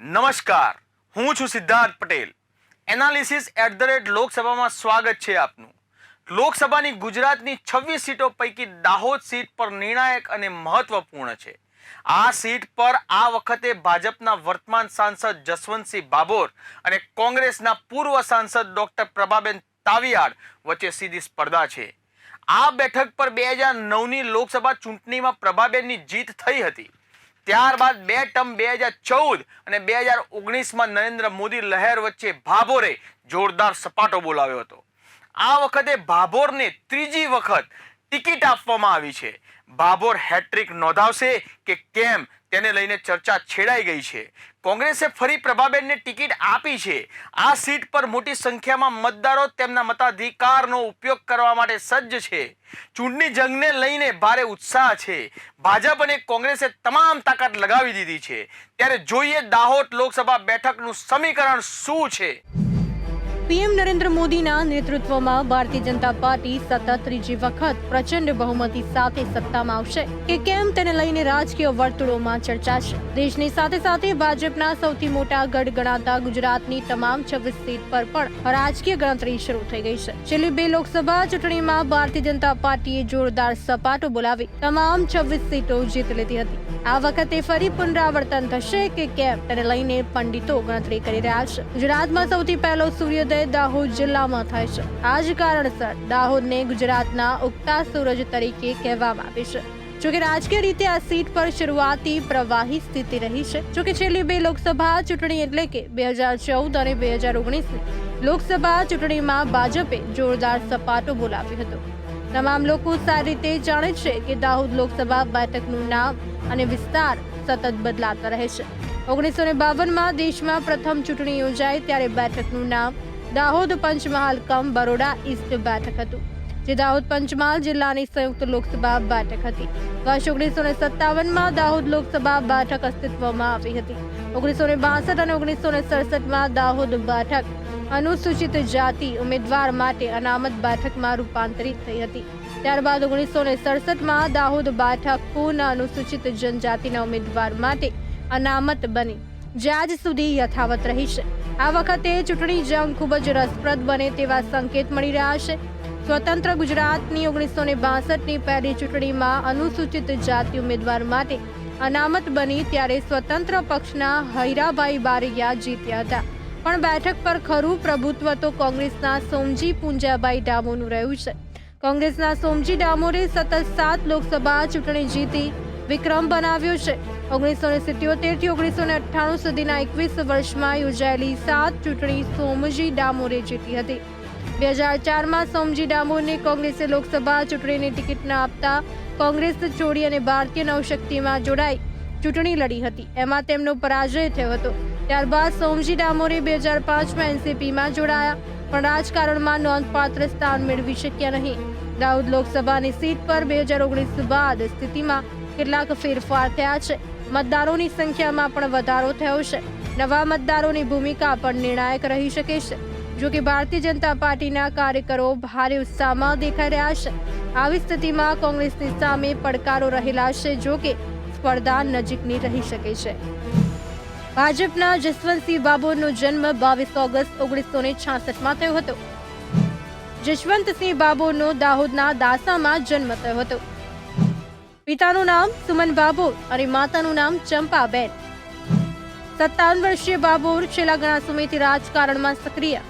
નમસ્કાર, હું છું Siddharth Patel. Analysis at the rate લોકસભામાં સ્વાગત છે આપનું. લોકસભાની ગુજરાતની છવ્વીસ સીટો પૈકી દાહોદ સીટ પર નિર્ણાયક અને મહત્વપૂર્ણ છે. આ સીટ પર આ વખતે ભાજપના વર્તમાન સાંસદ જસવંતસિંહ બાબોર અને કોંગ્રેસના પૂર્વ સાંસદ ડોક્ટર પ્રભાબેન તાવિયાડ વચ્ચે સીધી સ્પર્ધા છે. આ બેઠક પર બે હજાર નવની લોકસભા ચૂંટણીમાં પ્રભાબેનની જીત થઈ હતી. ત્યારબાદ બે ટર્મ બે હજાર ચૌદ અને બે હજાર ઓગણીસમાં નરેન્દ્ર મોદી લહેર વચ્ચે ભાભોરે જોરદાર સપાટો બોલાવ્યો હતો. આ વખતે ભાભોરને ત્રીજી વખત ટિકિટ આપવામાં આવી છે. ભાભોર હેટ્રિક નોંધાવશે કે કેમ તેને લઈને ચર્ચા છેડાઈ ગઈ છે. કોંગ્રેસે ફરી પ્રભાબેનને ટિકિટ આપી છે. આ સીટ પર મોટી સંખ્યામાં મતદારો તેમના મતાધિકારનો ઉપયોગ કરવા માટે સજ્જ છે. ચૂંટણી જંગને લઈને ભારે ઉત્સાહ છે. ભાજપ અને કોંગ્રેસે તમામ તાકાત લગાવી દીધી છે. ત્યારે જોઈએ દાહોદ લોકસભા બેઠકનું સમીકરણ શું છે? પીએમ નરેન્દ્ર મોદીના નેતૃત્વમાં ભારતીય જનતા પાર્ટી સતત ત્રીજી વખત પ્રચંડ બહુમતી સાથે સત્તામાં આવશે કે કેમ તેને લઈને રાજકીય વર્તુળોમાં ચર્ચા છે. દેશની સાથે સાથે ભાજપના સૌથી મોટા ગઢ ગણાતા ગુજરાતની તમામ છવ્વીસ સીટ પર પણ રાજકીય ગણતરી શરૂ થઈ ગઈ છે. છેલ્લી બે લોકસભા ચૂંટણીમાં ભારતીય જનતા પાર્ટીએ જોરદાર સપાટો બોલાવી. તમામ છવ્વીસ સીટો જીતી લીધી હતી. આ વખતે ફરી પુનરાવર્તન થશે કે કેમ? તેને લઈને પંડિતો ગણતરી કરી રહ્યા છે. ગુજરાતમાં સૌથી પહેલો સૂર્યોદય દાહોદ જિલ્લામાં થાય છે. આ જ કારણસર દાહોદને ગુજરાતના ઉગતા સૂરજ તરીકે કહેવામાં આવે છે. જોકે રાજકીય રીતે આ સીટ પર શરૂઆતી પ્રવાહી સ્થિતિ રહી છે. જોકે છેલ્લી બે લોકસભા ચૂંટણી એટલે કે બે હજાર ચૌદ અને બે હજાર ઓગણીસની લોકસભા ચૂંટણીમાં ભાજપે જોરદાર સપાટો બોલાવ્યો હતો. તમામ લોકો સારી રીતે જાણે છે કે દાહોદ લોકસભા બેઠકનું નામ અને વિસ્તાર સતત બદલાતા રહે છે. ઓગણીસો ને બાવનમાં દેશમાં પ્રથમ ચૂંટણી યોજાઈ ત્યારે બેઠકનું નામ દાહોદ પંચમહાલ કમ બરોડા ઈસ્ટ બેઠક હતું, જે દાહોદ પંચમહાલ જિલ્લાની સંયુક્ત લોકસભા બેઠક હતી. વર્ષ ઓગણીસો ને સત્તાવનમાં દાહોદ લોકસભા બેઠક અસ્તિત્વમાં આવી હતી. ઓગણીસો ને બાસઠ અને ઓગણીસો ને સડસઠમાં દાહોદ બેઠક અનુસૂચિત જાતિ ઉમેદવાર માટે અનામત બેઠકમાં રૂપાંતરિત થઈ હતી. ત્યારબાદ ઓગણીસો ને સડસઠમાં દાહોદ બેઠક પૂર્ણ અનુસૂચિત જનજાતિના ઉમેદવાર માટે અનામત બની. જ્યાં સુધી યથાવત રહી છે. આ વખતે ચૂંટણી જંગ ખૂબ જ રસપ્રદ બને તેવા સંકેત મળી રહ્યા છે. સ્વતંત્ર ગુજરાતની ઓગણીસો ને બાસઠની પહેલી ચૂંટણીમાં અનુસૂચિત જાતિ ઉમેદવાર માટે અનામત બની ત્યારે સ્વતંત્ર પક્ષના હૈરાભાઈ બારૈયા જીત્યા હતા. પણ બેઠક પર ખરું પ્રભુત્વ તો કોંગ્રેસના સોમજી પુંજાભાઈ ડામોનું રહ્યું છે. કોંગ્રેસના સોમજી ડામોરે સતત સાત લોકસભા ચૂંટણી જીતી વિક્રમ બનાવ્યો છે. ઓગણીસો ને સિત્યોતેરથી ઓગણીસો ને અઠ્ઠાણું સુધીના એકવીસ વર્ષમાં યોજાયેલી સાત ચૂંટણી સોમજી ડામોરે જીતી હતી. બે હજાર ચારમાં સોમજી ડામોરને કોંગ્રેસે લોકસભા ચૂંટણીની ટિકિટ ન આપતા કોંગ્રેસ છોડી અને ભારતીય નવશક્તિમાં જોડાઈ ચૂંટણી લડી હતી. એમાં તેમનો પરાજય થયો હતો. ત્યારબાદ સોમજી ડામોરે બે હજાર પાંચમાં એનસીપીમાં જોડાયા, પણ રાજકારણમાં નોંધપાત્ર સ્થાન મેળવી શક્યા નહીં. દાઉદ લોકસભાની સીટ પર બે હજાર ઓગણીસ બાદ સ્થિતિમાં કેટલાક ફેરફાર થયા છે. મતદારોની સંખ્યામાં પણ વધારો થયો છે. નવા મતદારોની ભૂમિકા પણ નિર્ણાયક રહી શકે છે. જો કે ભારતીય જનતા પાર્ટીના કાર્યકરો ભારે ઉત્સાહમાં દેખાઈ રહ્યા છે. આવી સ્થિતિમાં કોંગ્રેસની સામે પડકારો રહેલા છે જો કે સ્પર્ધા નજીકની રહી શકે છે. ભાજપના જસવંતસિંહ બાબોનો જન્મ બાવીસ ઓગસ્ટ ઓગણીસો ને છાસઠમાં થયો હતો. જશવંતસિંહ બાબોનો દાહોદના દાસામાં જન્મ થયો હતો. પિતાનું નામ સુમન બાબોર અને માતાનું નામ ચંપાબેન. સત્તાવન વર્ષીય બાબોર છેલ્લા ઘણા સમયથી રાજકારણમાં સક્રિય.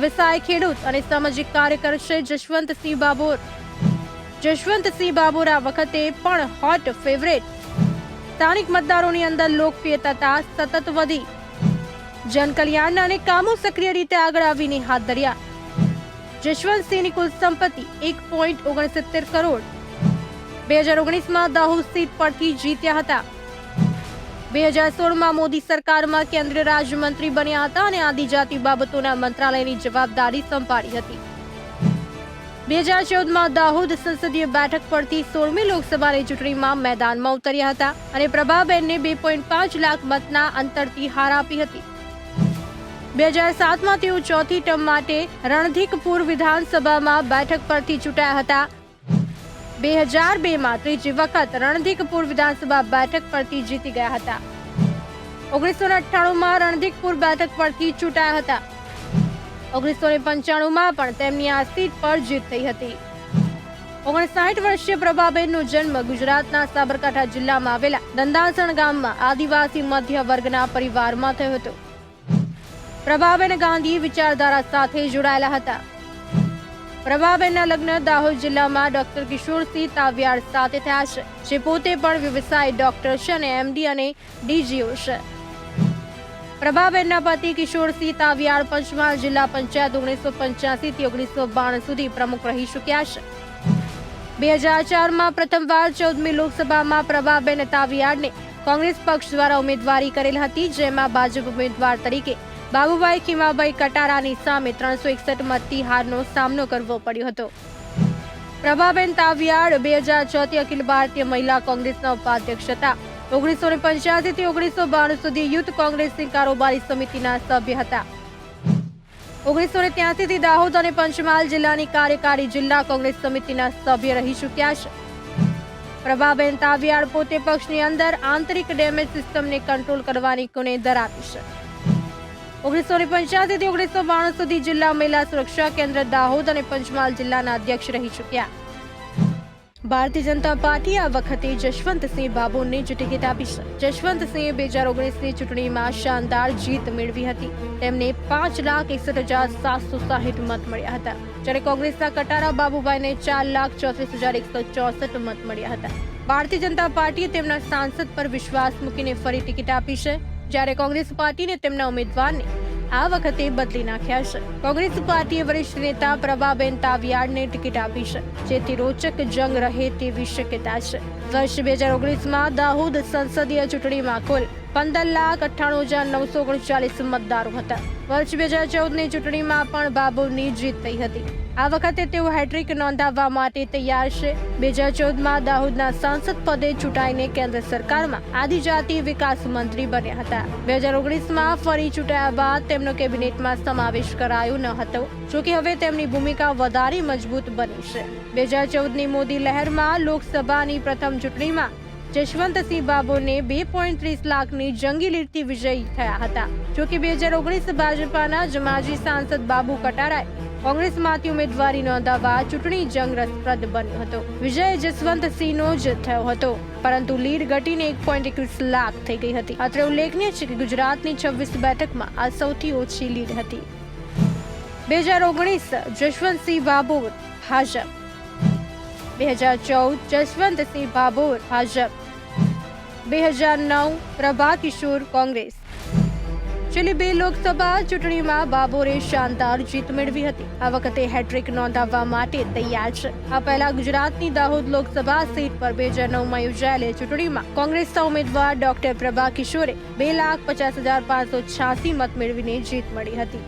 વ્યવસાય, ખેડૂત અને સામાજિક કાર્યકર છે જશવંતસિંહ બાબોર. જશવંતસિંહ બાબોર વખતે પણ હોટ ફેવરેટ સ્થાનિક મતદારોની અંદર લોકપ્રિયતા સતત વધી. જનકલ્યાણના અનેક કામો સક્રિય રીતે આગળ આવીને હાથ ધર્યા. જશવંતસિંહની કુલ સંપત્તિ એક પોઈન્ટ ઓગણસિત્તેર કરોડ. બે હજાર ઓગણીસમાં દાહોદ સીટ પરથી જીત્યા હતા. બે હજાર સોળમાં મોદી સરકારમાં કેન્દ્રીય રાજ્યમંત્રી બન્યા હતા અને આદિજાતિ બાબતોના મંત્રાલયની જવાબદારી સંભાળી હતી. બે હજાર ચૌદમાં દાહોદ સંસદીય બેઠક પરથી સોળમી લોકસભાની ચૂંટણીમાં મેદાનમાં ઉતર્યા હતા અને પ્રભાબેનને બે પોઈન્ટ પાંચ લાખ મતના અંતરથી હાર આપી હતી. બે હજાર સાતમાં તેઓ ચોથી ટર્મ માટે રણધીકપુર વિધાનસભામાં બેઠક પરથી ચૂંટાયા હતા. બે હજાર બેમાં ત્રીજી વખત રણધીકપુર વિધાનસભા બેઠક પરથી જીતી ગયા હતા. ઓગણીસો અઠ્ઠાણુંમાં રણધીકપુર બેઠક પરથી ચૂંટાયા હતા. ઓગણીસો ને પંચાણુંમાં પણ તેમની આ સીટ પર જીત થઈ હતી. ઓગણસાઠ વર્ષીય પ્રભાબેનનો જન્મ ગુજરાતના સાબરકાંઠા જિલ્લામાં આવેલા દંદાસણ ગામમાં આદિવાસી મધ્ય વર્ગના પરિવારમાં થયો હતો. પ્રભાબેન ગાંધી વિચારધારા સાથે જોડાયેલા હતા. પ્રભાબેનના લગ્ન દાહોદ જિલ્લામાં ડોક્ટર કિશોરસિંહ તાવ્યાર સાથે થયા છે, જે પોતે પણ વ્યવસાય ડોક્ટર છે અને એમડી અને ડીજીઓ છે. પ્રભાબેનના પતિ કિશોરસિંહ તાવિયાળ પંચમહાલ જિલ્લા પંચાયત ઓગણીસો પંચ્યાસી થી ઓગણીસો બાણું સુધી પ્રમુખ રહી ચૂક્યા છે. બે હજાર ચારમાં પ્રથમવાર ચૌદમી લોકસભામાં પ્રભાબેન તાવિયાળને કોંગ્રેસ પક્ષ દ્વારા ઉમેદવારી કરેલ હતી, જેમાં ભાજપ ઉમેદવાર તરીકે બાબુભાઈ ખીમાભાઈ કટારાની સામે ત્રણસો એકસઠ મતથી હારનો સામનો કરવો પડ્યો હતો. પ્રભાબેન તાવિયાડ બે હજાર ચોથી અખિલ ભારતીય મહિલા કોંગ્રેસના ઉપાધ્યક્ષ હતા. ઓગણીસો ને પંચ્યાસી થી ઓગણીસો બાણું સુધી યુથ કોંગ્રેસની કારોબારી સમિતિના સભ્ય હતા. ઓગણીસો ને ત્યાસી થી દાહોદ અને પંચમહાલ જિલ્લાની કાર્યકારી જિલ્લા કોંગ્રેસ સમિતિના સભ્ય રહી ચૂક્યા છે. પ્રભાબેન તાવિયાડ પોતે પક્ષની અંદર આંતરિક ડેમેજ સિસ્ટમને કંટ્રોલ કરવાની ગુણે ધરાવી છે. ઓગણીસો ને પંચ્યાસી થી ઓગણીસો બાણું સુધી જિલ્લા મહિલા સુરક્ષા કેન્દ્ર દાહોદ અને પંચમહાલ જિલ્લાના અધ્યક્ષ રહી ચૂક્યા. ભારતીય જનતા પાર્ટી આ વખતે જશવંતસિંહ બાબુને જ ટિકિટ આપી છે. જશવંતસિંહે બે હજાર ઓગણીસની ચૂંટણીમાં શાનદાર જીત મેળવી હતી. તેમને પાંચ લાખ એકસઠ હજાર સાતસો સાહીઠ મત મળ્યા હતા. જ્યારે કોંગ્રેસના કટારા બાબુભાઈને ચાર લાખ ચોત્રીસ હજાર એકસો ચોસઠ મત મળ્યા હતા. ભારતીય જનતા પાર્ટીએ તેમના સાંસદ પર વિશ્વાસ મૂકીને ફરી ટિકિટ આપી છે. જ્યારે કોંગ્રેસ પાર્ટીને તેમના ઉમેદવારને આ વખતે બદલી નાખ્યા છે. કોંગ્રેસ પાર્ટીએ વરિષ્ઠ નેતા પ્રભાબેન તાવિયાડને ટિકિટ આપી છે, જેથી રોચક જંગ રહે તેવી શક્યતા છે. વર્ષ બે હજાર ઓગણીસમાં દાહોદ સંસદીય ચૂંટણીમાં કુલ પંદર લાખ અઠ્ઠાણું હજાર નવસો ઓગણચાલીસ મતદારો હતા. વર્ષ બે હજાર ચૌદની ચૂંટણીમાં પણ બાબુની જીત થઈ હતી. આ વખતે તેઓ હેટ્રિક નોંધાવવા માટે તૈયાર છે. બે હજાર ચૌદમાં દાહોદના સાંસદ પદે ચૂંટાઈને કેન્દ્ર સરકારમાં આદિજાતિ વિકાસ મંત્રી બન્યા હતા. બે હજાર ઓગણીસમાં ફરી ચૂંટાયા બાદ તેમનો કેબિનેટમાં સમાવેશ કરાયો ન હતો જોકે હવે તેમની ભૂમિકા વધારે મજબૂત બની છે. બે હજાર ચૌદની મોદી લહેરમાં લોકસભાની પ્રથમ ચૂંટણીમાં જશવંતસિંહ બાબુને બે પોઈન્ટ ત્રીસ લાખની જંગી લીડથી વિજયી થયા હતા. જોકે બે હજાર ઓગણીસ ભાજપાના જ માજી સાંસદ બાબુ કટારાએ કોંગ્રેસમાંથી ઉમેદવારી નોંધાવવા ચૂંટણી જંગ રસપ્રદ બન્યો હતો. વિજય જસવંતસિંહનો જ થયો હતો, પરંતુ લીડ ઘટીને એક પોઈન્ટ એકવીસ લાખ થઈ ગઈ હતી. અત્રે ઉલ્લેખનીય છે કે ગુજરાતની છવ્વીસ બેઠકમાં આ સૌથી ઓછી લીડ હતી. બે હજાર ઓગણીસ જશવંતસિંહ બાબોર, ભાજપ. બે હજાર ચૌદ જસવંતસિંહ બાબોર, ભાજપ. બે હજાર નવ પ્રભા કિશોર કોંગ્રેસ. છેલ્લી બે લોકસભા ચૂંટણીમાં બાબોરે શાનદાર જીત મેળવી હતી. આ વખતે હેટ્રિક નોંધાવવા માટે તૈયાર છે. આ પહેલા ગુજરાતની દાહોદ લોકસભા સીટ પર બે હજાર નવમાં યોજાયેલી ચૂંટણીમાં કોંગ્રેસના ઉમેદવાર ડોક્ટર પ્રભા કિશોરે બે લાખ પચાસ હજાર પાંચસો છ્યાસી મત મેળવીને જીત મળી હતી.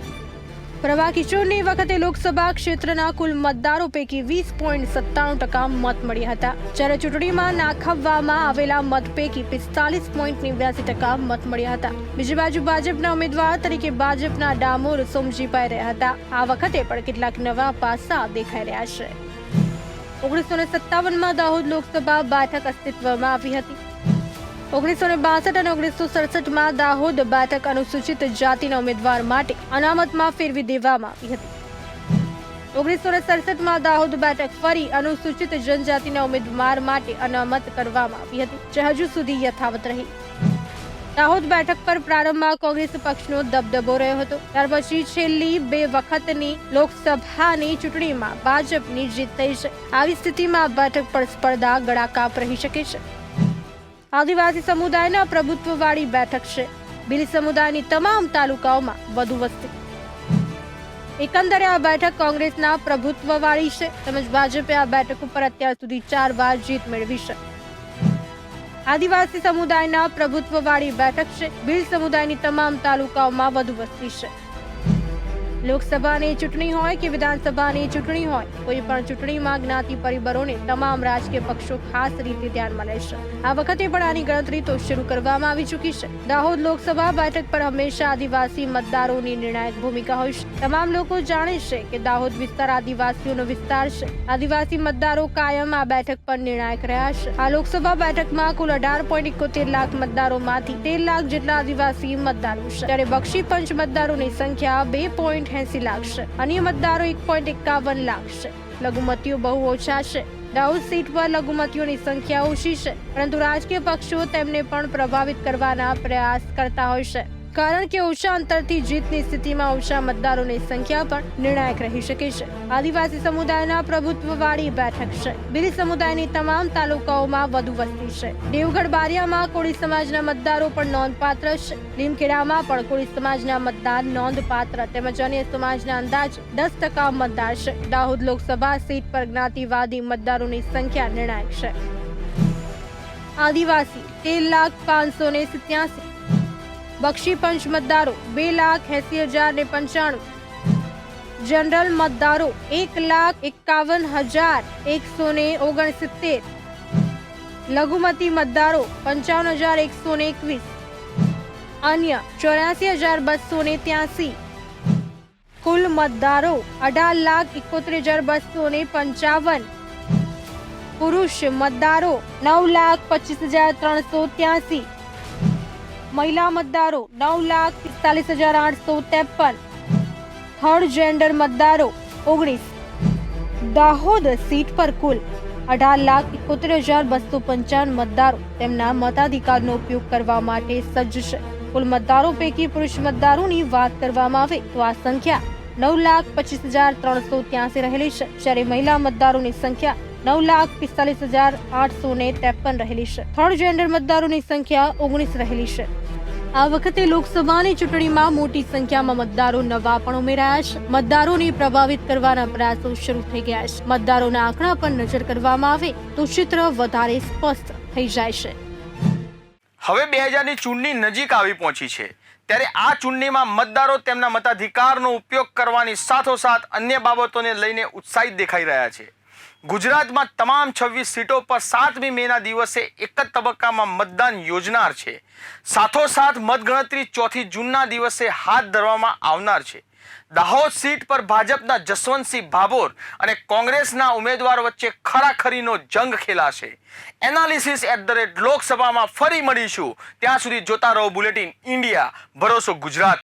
પ્રભા ચૂંટણી વખતે લોકસભા ક્ષેત્રના કુલ મતદારો પૈકી વીસ પોઈન્ટ સત્તાણું ટકા મત મળ્યા હતા. જ્યારે ચૂંટણીમાં નાખવવામાં આવેલા મત પૈકી પિસ્તાલીસ પોઈન્ટ નેવ્યાસી ટકા મત મળ્યા હતા. બીજી બાજુ ભાજપના ઉમેદવાર તરીકે ભાજપના ડામોર સોમજીભાઈ રહ્યા હતા. આ વખતે પણ કેટલાક નવા પાસા દેખાઈ રહ્યા છે. ઓગણીસો સત્તાવનમાં દાહોદ લોકસભા બેઠક અસ્તિત્વમાં આવી હતી. ઓગણીસો ને બાસઠ અને ઓગણીસો સડસઠમાં દાહોદ બેઠક અનુસૂચિત જાતિના ઉમેદવાર માટે અનામતમાં ફેરવી દેવામાં આવી હતી. ઓગણીસો ને સડસઠમાં દાહોદ બેઠક ફરી અનુસૂચિત જનજાતિના ઉમેદવાર માટે અનામત કરવામાં આવી હતી, જે હજુ સુધી યથાવત રહી. દાહોદ બેઠક પર પ્રારંભમાં કોંગ્રેસ પક્ષનો દબદબો રહ્યો હતો. ત્યાર પછી છેલ્લી બે વખતની લોકસભાની ચૂંટણીમાં ભાજપની જીત થઈ છે. આવી સ્થિતિમાં બેઠક પર સ્પર્ધા ગળાકાપ રહી શકે છે. આદિવાસી સમુદાયના પ્રભુત્વવાળી બેઠક છે. ભીલ સમુદાયની તમામ તાલુકાઓમાં વધુ વસ્તી. એકંદરે આ બેઠક કોંગ્રેસના પ્રભુત્વવાળી છે. તેમજ ભાજપે આ બેઠક ઉપર અત્યાર સુધી ચાર વાર જીત મેળવી છે. આદિવાસી સમુદાયના પ્રભુત્વવાળી બેઠક છે. ભીલ સમુદાયની તમામ તાલુકાઓમાં વધુ વસ્તી છે. લોકસભાની ચૂંટણી હોય કે વિધાનસભાની ચૂંટણી હોય, કોઈ પણ ચૂંટણીમાં જ્ઞાતિ પરિબળોને તમામ રાજકીય પક્ષો ખાસ રીતે ધ્યાનમાં લેશે. આ વખતે પણ આની ગણતરી તો શરૂ કરવામાં આવી ચૂકી છે. દાહોદ લોકસભા બેઠક પર હંમેશા આદિવાસી મતદારોની નિર્ણાયક ભૂમિકા હોય છે. તમામ લોકો જાણે છે કે દાહોદ વિસ્તાર આદિવાસીઓનો વિસ્તાર છે. આદિવાસી મતદારો કાયમ આ બેઠક પર નિર્ણાયક રહ્યા છે. આ લોકસભા બેઠકમાં કુલ અઢાર પોઈન્ટ એકોતેર લાખ મતદારોમાંથી તેર લાખ જેટલા આદિવાસી મતદારો છે. ત્યારે બક્ષી પંચ મતદારોની સંખ્યા બે પોઈન્ટ એસી લાખ છે અન્ય મતદારો એક પોઈન્ટ એકાવન લાખ છે લઘુમતીઓ બહુ ઓછા છે. દાઉદ સીટ પર લઘુમતીઓની સંખ્યા ઓછી છે. પરંતુ રાજકીય પક્ષો તેમને પણ પ્રભાવિત કરવાના પ્રયાસ કરતા હોય છે. કારણ કે ઓછા અંતરથી જીતની સ્થિતિમાં ઓછા મતદારોની સંખ્યા પણ નિર્ણાયક રહી શકે છે. આદિવાસી સમુદાયના પ્રભુત્વવાળી બેઠક છે. બીજી સમુદાયની તમામ તાલુકાઓમાં વધુ વસ્તી છે. દેવગઢ બારિયામાં કોળી સમાજના મતદારો પણ નોંધપાત્ર છે. લીમખેડામાં પણ કોળી સમાજના મતદાર નોંધપાત્ર તેમજ અન્ય સમાજના અંદાજ દસ ટકા મતદાર છે. દાહોદ લોકસભા સીટ પર જ્ઞાતિવાદી મતદારોની સંખ્યા નિર્ણાયક છે. આદિવાસી તેર લાખ પાંચસો ને સિત્યાસી બક્ષી પંચ મતદારો બે લાખ એસી હજાર ને પંચાણું જનરલ મતદારો એક લાખ એકાવન હજાર એકસો ને ઓગણસિત્તેર લઘુમતી મતદારો પંચાવન હજાર એકસો ને એકવીસ અન્ય ચોર્યાસી હજાર બસો ને ત્યાસી કુલ મતદારો અઢાર લાખ એકોતેર હજાર બસો ને પંચાવન પુરુષ મતદારો નવ લાખ પચીસ હજાર ત્રણસો ત્યાસી મહિલા મતદારો નવ લાખ પિસ્તાલીસ હજાર આઠસો ત્રેપન. થર્ડ જેન્ડર મતદારો ઓગણીસ. દાહોદ સીટ પર કુલ અઢાર લાખ એકોતેર હજાર બસો પંચાવન મતદારો તેમના મતાધિકારનો ઉપયોગ કરવા માટે સજ્જ છે. કુલ મતદારો પૈકી પુરુષ મતદારોની વાત કરવામાં આવે તો આ સંખ્યા નવ લાખ પચીસ હજાર ત્રણસો ત્યાસી રહેલી છે, જ્યારે મહિલા મતદારોની સંખ્યા નવ લાખ પિસ્તાલીસ હજાર આઠસો ને ત્રેપન રહેલી છે. થર્ડ જેન્ડર મતદારોની સંખ્યા ઓગણીસ રહેલી છે. આ વખતે લોકસભાની ચૂંટણીમાં મોટી સંખ્યામાં મતદારો નવા પણ ઉમેરાયા છે. મતદારોને પ્રભાવિત કરવાના પ્રયાસો શરૂ થઈ ગયા છે. મતદારોના આંકડા પર નજર કરવામાં આવે તો ચિત્ર વધારે સ્પષ્ટ થઈ જાય છે. હવે બે હજારની ચૂંટણી નજીક આવી પહોંચી છે. ત્યારે આ ચૂંટણીમાં મતદારો તેમના મતાધિકારનો ઉપયોગ કરવાની સાથોસાથ અન્ય બાબતોને લઈને ઉત્સાહિત દેખાઈ રહ્યા છે. ગુજરાતમાં તમામ છવ્વીસ સીટો પર સાતમી મેના દિવસે એક જ તબક્કામાં મતદાન યોજનાર છે. સાથોસાથ મતગણતરી ચોથી જૂનના દિવસે હાથ ધરવામાં આવનાર છે. દાહોદ સીટ પર ભાજપના જસવંતસિંહ ભાભોર અને કોંગ્રેસના ઉમેદવાર વચ્ચે ખરાખરીનો જંગ ખેલાશે. એનાલિસિસ એટ ધ રેટ લોકસભામાં ફરી મળીશું. ત્યાં સુધી જોતા રહો બુલેટિન ઇન્ડિયા. ભરોસો ગુજરાત.